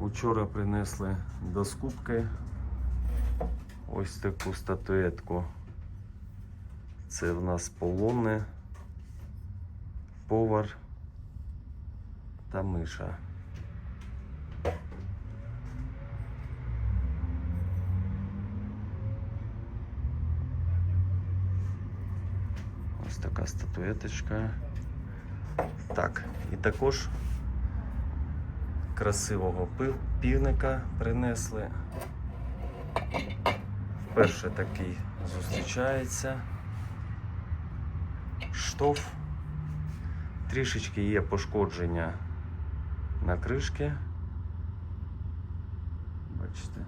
Учора принесли до скупки ось таку статуетку. Це в нас полонне, повар та миша. Ось така статуеточка. Так, і також красивого півника принесли. Вперше такий зустрічається. Штоф. Трішечки є пошкодження на кришки. Бачите.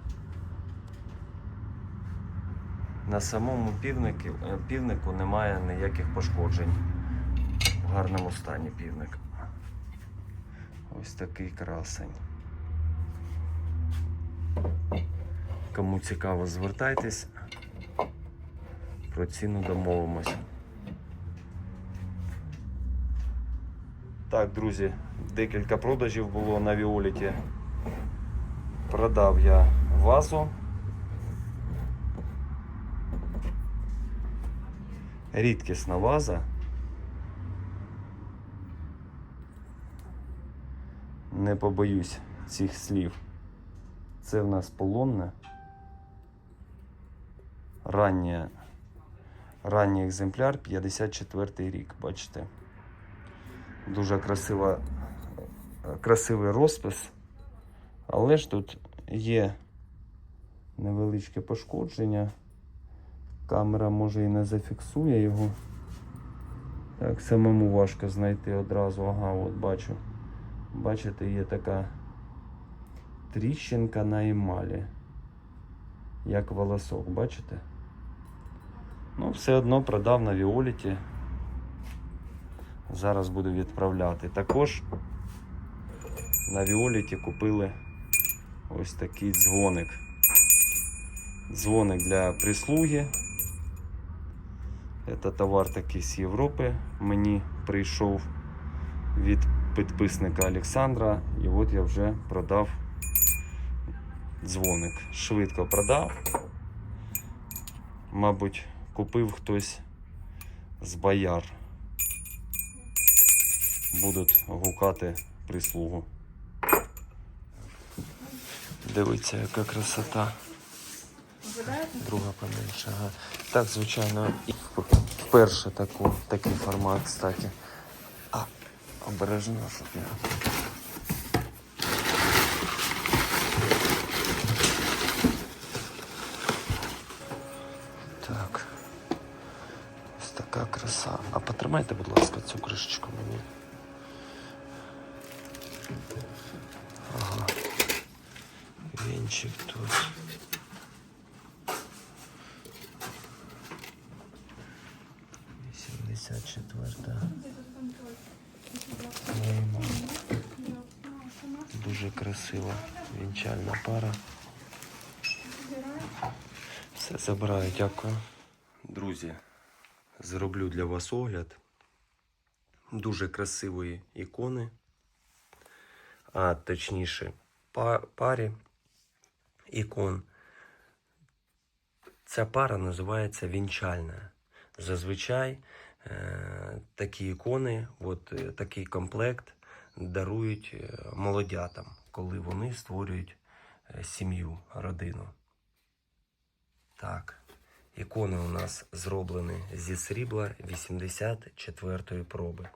На самому півнику, е, півнику немає ніяких пошкоджень. В гарному стані півник. Ось такий красень. Кому цікаво, звертайтесь. Про ціну домовимося. Так, друзі, декілька продажів було на Віоліті. Продав я вазу. Рідкісна ваза. Не побоюсь цих слів. Це в нас полонне. Раннє, ранній екземпляр 54 рік, бачите. Дуже красива, красивий розпис. Але ж тут є невеличке пошкодження. Камера може і не зафіксує його. Так, самому важко знайти одразу. Ага, от бачу. Бачите, є така тріщинка на емалі. Як волосок, бачите? Ну, все одно продав на Віоліті. Зараз буду відправляти. Також на Віоліті купили ось такий дзвоник. Дзвоник для прислуги. Це товар такий з Європи. Мені прийшов від підписника Олександра. І от я вже продав дзвоник. Швидко продав. Мабуть, купив хтось з бояр. Будуть гукати прислугу. Дивіться, яка красота. Друга поменше. Ага. Так, звичайно, вперше таку, такий формат, кстати. Обережно, щоб я. Так. Ось така краса. А потримайте, будь ласка, цю кришечку мені. Ага. Вінчик тут. Дуже красива вінчальна пара. Все забираю, дякую. Друзі, зроблю для вас огляд дуже красивої ікони, а точніше парі ікон. Ця пара називається вінчальна. Зазвичай е, такі ікони, от е, такий комплект дарують е, молодятам, коли вони створюють е, сім'ю, родину. Так, ікони у нас зроблені зі срібла 84-ї проби.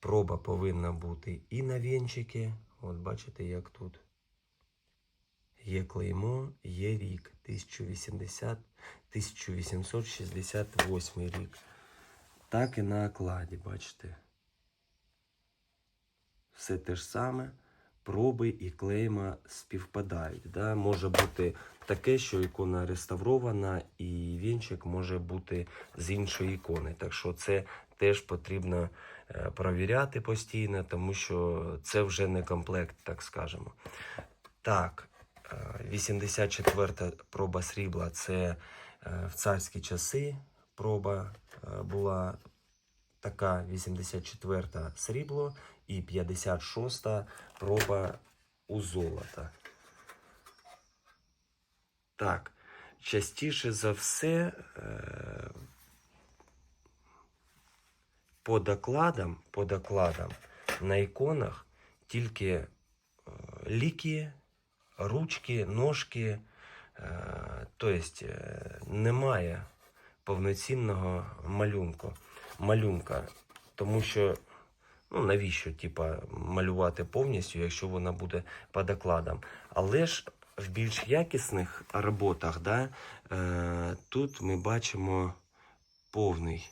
Проба повинна бути і на вінчики. От бачите, як тут. Є клеймо, є рік 1080, 1868 рік. Так і на окладі, бачите. Все те ж саме. Проби і клейма співпадають. Да? Може бути таке, що ікона реставрована, і вінчик може бути з іншої ікони. Так що це теж потрібно е, провіряти постійно, тому що це вже не комплект, так скажемо. Так, е, 84-та проба срібла це е, в царські часи проба е, була така 84-та срібло і 56-та проба у золота. Так, частіше за все е, по докладам, по докладам на іконах тільки е, ліки, ручки, ножки. Тобто немає повноцінного малюнку, малюнка. Тому що ну навіщо типа, малювати повністю, якщо вона буде по докладам. Але ж в більш якісних роботах, да, е, тут ми бачимо повний,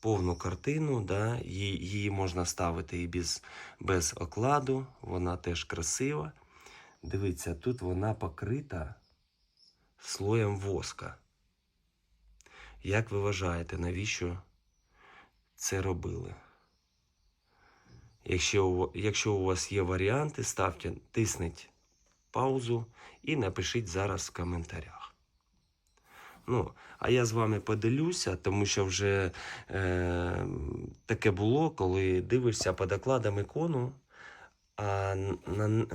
повну картину, да, її, її можна ставити і без, без окладу, вона теж красива. Дивіться, тут вона покрита слоєм воска. Як ви вважаєте, навіщо це робили? Якщо, якщо у вас є варіанти, ставте, тисніть паузу і напишіть зараз в коментарях. Ну, а я з вами поділюся, тому що вже е, таке було, коли дивишся по докладам ікону, а, на,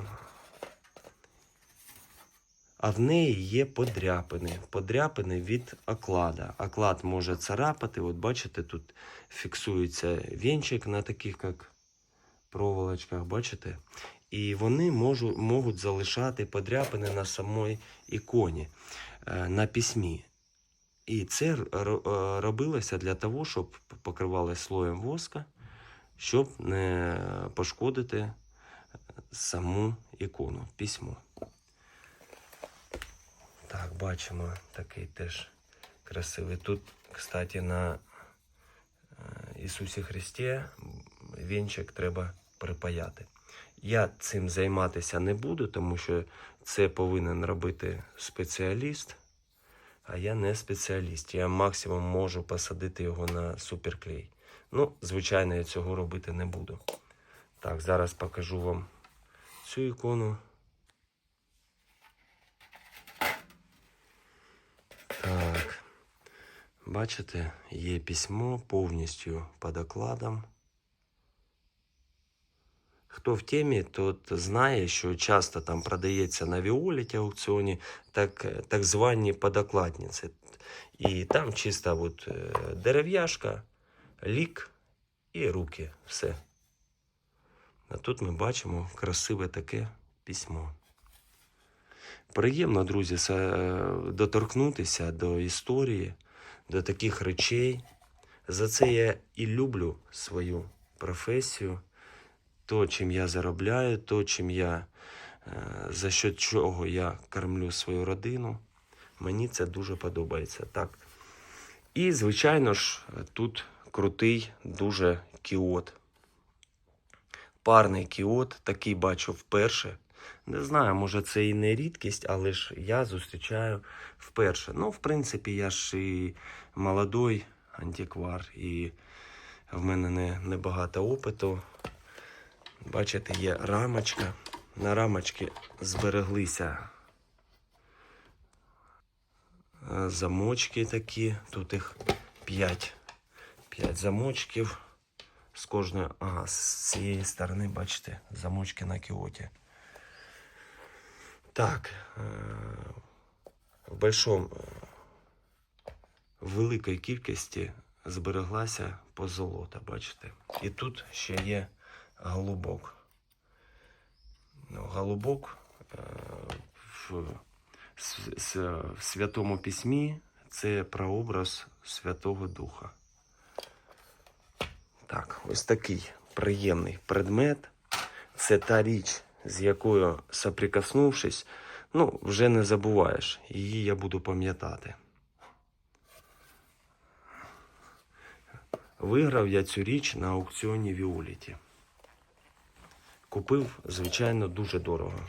а в неї є подряпини. Подряпини від оклада. Оклад може царапати. От бачите, тут фіксується вінчик на таких, як проволочках, бачите? І вони можуть, можуть залишати подряпини на самій іконі, е, на письмі. І це е, робилося для того, щоб покривали слоєм воска, щоб не пошкодити саму ікону, письмо. Так, бачимо такий теж красивий. Тут, кстати, на е, Ісусі Христі вінчик треба припаяти. Я цим займатися не буду, тому що це повинен робити спеціаліст, а я не спеціаліст. Я максимум можу посадити його на суперклей. Ну, звичайно, я цього робити не буду. Так, зараз покажу вам цю ікону. Бачите, є письмо повністю під окладом. Хто в темі, тот знає, що часто там продається на Віоліті аукціоні так, так звані подокладниці. І там чисто от, е, дерев'яшка, лік і руки. Все. А тут ми бачимо красиве таке письмо. Приємно, друзі, е, доторкнутися до історії, до таких речей. За це я і люблю свою професію, то, чим я заробляю, то, чим я, е, за що чого я кормлю свою родину. Мені це дуже подобається. Так. І, звичайно ж, тут крутий дуже кіот. Парний кіот, такий бачу вперше. Не знаю, може це і не рідкість, але ж я зустрічаю вперше. Ну, в принципі, я ж і молодой антиквар, і в мене не, небагато опиту. Бачите, є рамочка. На рамочці збереглися замочки такі. Тут їх 5. 5 замочків. З кожної. Ага, з цієї сторони, бачите, замочки на кіоті. Так, е, в большом, е, в великій кількості збереглася позолота, бачите. І тут ще є голубок. Ну, голубок е, в, в Святому Письмі це прообраз Святого Духа. Так, ось такий приємний предмет. Це та річ, з якою соприкоснувшись, ну, вже не забуваєш. Її я буду пам'ятати. Виграв я цю річ на аукціоні Віоліті. Купив, звичайно, дуже дорого.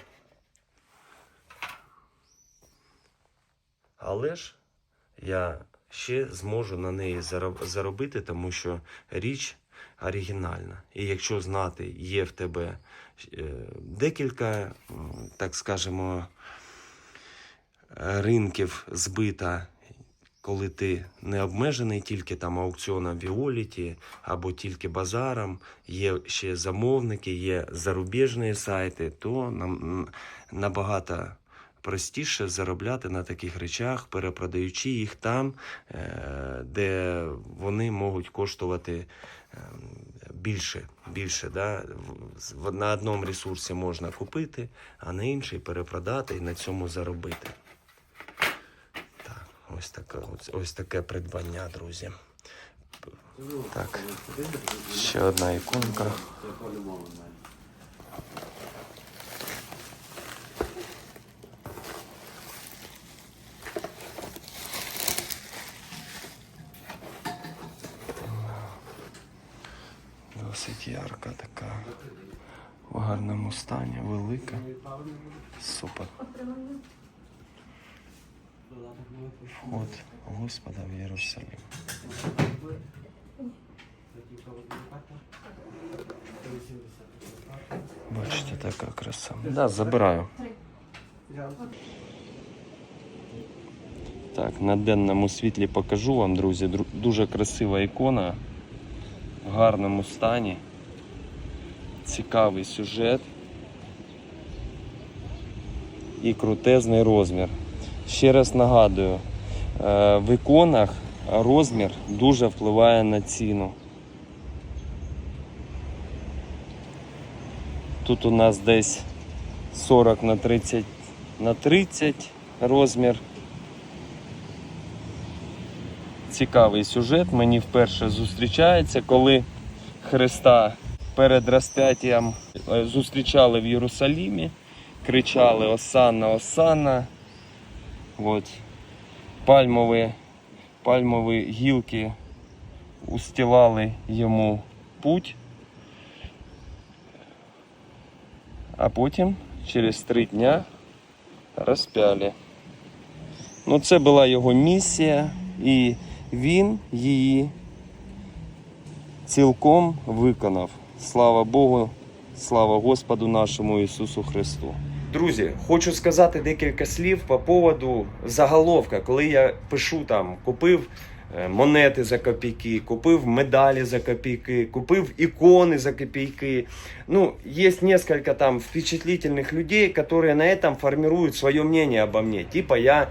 Але ж я ще зможу на неї заробити, тому що річ оригінальна. І якщо знати, є в тебе е, декілька, так скажемо, ринків збита коли ти не обмежений тільки там аукціоном Віоліті або тільки базаром, є ще замовники, є зарубіжні сайти, то нам набагато простіше заробляти на таких речах, перепродаючи їх там, е, де вони можуть коштувати е, більше. більше да? На одному ресурсі можна купити, а на інший перепродати і на цьому заробити. Так, ось таке, ось, ось таке придбання, друзі. Так, ще одна іконка. Досить ярка така. В стані, велика. Супер. Вход Господа в Єрусалим. Бачите, така краса. Да, забираю. Так, на денному світлі покажу вам, друзі. Дуже красива ікона в гарному стані. Цікавий сюжет і крутезний розмір. Ще раз нагадую, е, в іконах розмір дуже впливає на ціну. Тут у нас десь 40 на 30 на 30 розмір. Цікавий сюжет. Мені вперше зустрічається, коли Христа перед розп'яттям е, зустрічали в Єрусалімі, кричали Осанна, Осанна. От. Пальмові, пальмові гілки устилали йому путь. А потім через три дня розп'яли. Ну, це була його місія, і він її цілком виконав. Слава Богу, слава Господу нашому Ісусу Христу. Друзі, хочу сказати декілька слів по поводу заголовка. Коли я пишу там, купив е, монети за копійки, купив медалі за копійки, купив иконы за копейки. Ну, есть несколько там впечатлительных людей, которые на этом формируют свое мнение обо мне. Типа я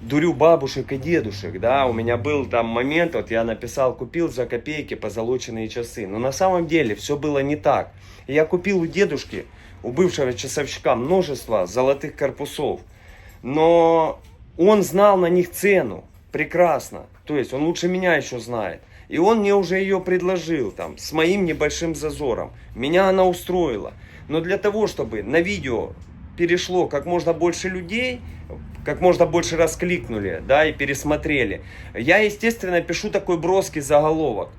дурю бабушек и дедушек, да, у меня был там момент, вот я написал, купил за копейки позолоченные часы, но на самом деле все было не так. И Я купил у дедушки, у бывшего часовщика множество золотых корпусов, но он знал на них цену прекрасно, то есть он лучше меня еще знает. И он мне уже ее предложил там с моим небольшим зазором. Меня она устроила. Но для того, чтобы на видео перешло как можно больше людей, как можно больше раскликнули, да, и пересмотрели. Я, естественно, пишу такой броский заголовок,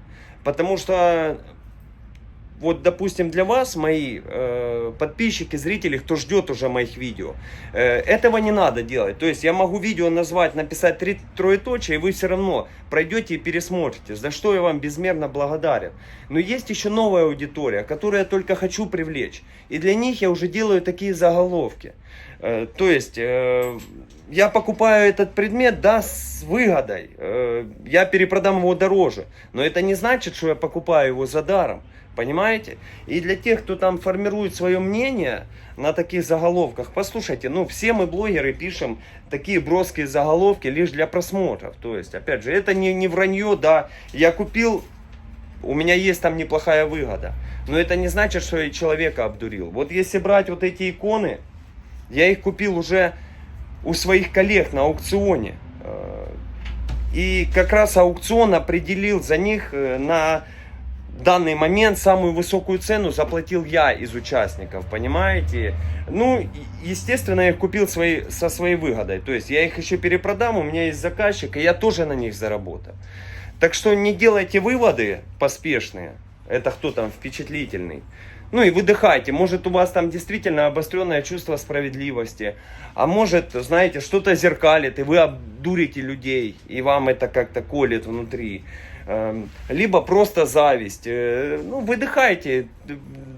потому что вот, допустим, для вас, мои э, подписчики, зрители, кто ждет уже моих видео, э, этого не надо делать. То есть я могу видео назвать, написать три троеточие, и вы все равно пройдете и пересмотрите, за что я вам безмерно благодарен. Но есть еще новая аудитория, которую я только хочу привлечь. И для них я уже делаю такие заголовки. Э, То есть э, я покупаю этот предмет, да, с выгодой. Э, Я перепродам его дороже. Но это не значит, что я покупаю его за даром. Понимаете? И для тех, кто там формирует свое мнение на таких заголовках, послушайте, ну все мы блогеры пишем такие броские заголовки лишь для просмотров. То есть, опять же, это не, не вранье, да, я купил, у меня есть там неплохая выгода. Но это не значит, что я человека обдурил. Вот если брать вот эти иконы, я их купил уже у своих коллег на аукционе. Э, И как раз аукцион определил за них э, данный момент самую высокую цену заплатил я из участников, понимаете? Ну, естественно, я их купил свои, со своей выгодой. То есть я их еще перепродам, у меня есть заказчик, и я тоже на них заработал. Так что не делайте выводы поспешные. Это кто там впечатлительный. Ну и выдыхайте. Может у вас там действительно обостренное чувство справедливости. А может, знаете, что-то зеркалит, и вы обдурите людей, и вам это как-то колет внутри. Эм, Либо просто зависть. Э, Ну, выдыхайте.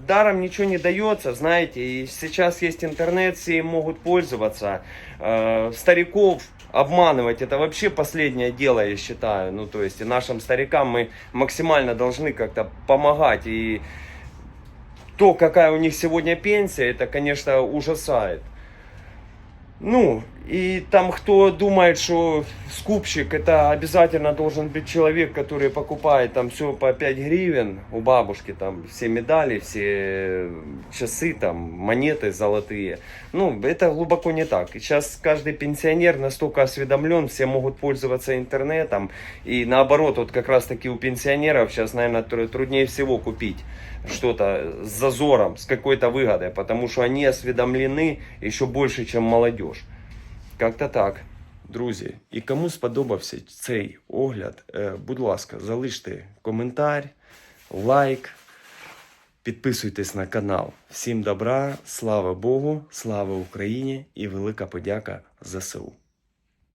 Даром ничего не дается, знаете. И сейчас есть интернет, все им могут пользоваться. Э, Стариков обманывать это вообще последнее дело, я считаю. Ну, то есть, и нашим старикам мы максимально должны как-то помогать. И то, какая у них сегодня пенсия, это, конечно, ужасает. Ну, и там кто думает, что скупщик это обязательно должен быть человек, который покупает там все по 5 гривен у бабушки, там все медали, все часы, там монеты золотые. Ну, это глубоко не так. Сейчас каждый пенсионер настолько осведомлен, все могут пользоваться интернетом. И наоборот, вот как раз таки у пенсионеров сейчас, наверное, труднее всего купить что-то с зазором, с какой-то выгодой, потому что они осведомлены еще больше, чем молодежь. Как-то так. Друзі, і кому сподобався цей огляд, е, будь ласка, залиште коментар, лайк, підписуйтесь на канал. Всім добра, слава Богу, слава Україні і велика подяка ЗСУ.